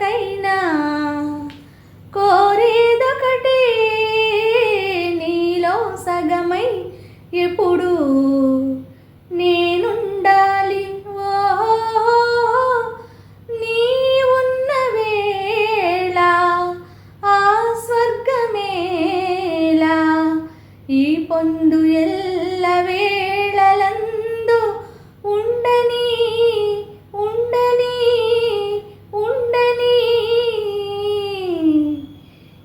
ఎవరికైనా కోరేదొకటే నీలో సగమై ఎప్పుడు నేనుండాలి. ఓ నీ ఉన్న వేళ ఆ స్వర్గమేలా ఈ పొందు ఎల్ల